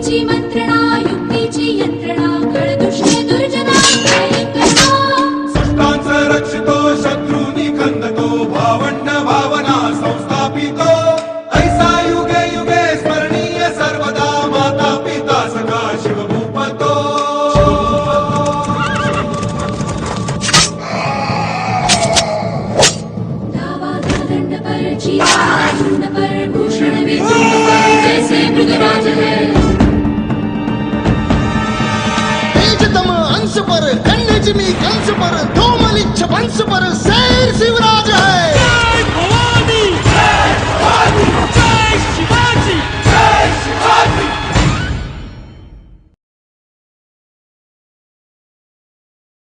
मुक्तीची मंत्रणा युक्तीची यंत्रणा कळदुष्ट दुर्जना सृष्टांच रक्षितो शत्रूनी खंदतो भावंड भावना संस्थापितो. ऐसा युगे युगे स्मरणीय सर्वदा माता पिता सखा शिवभूपतो. धावा दंड पर चीता झुंड पर भूषण विभूषण पंचमी कंस पर धूमलिच्छ पंस पर शेर शिवराज है।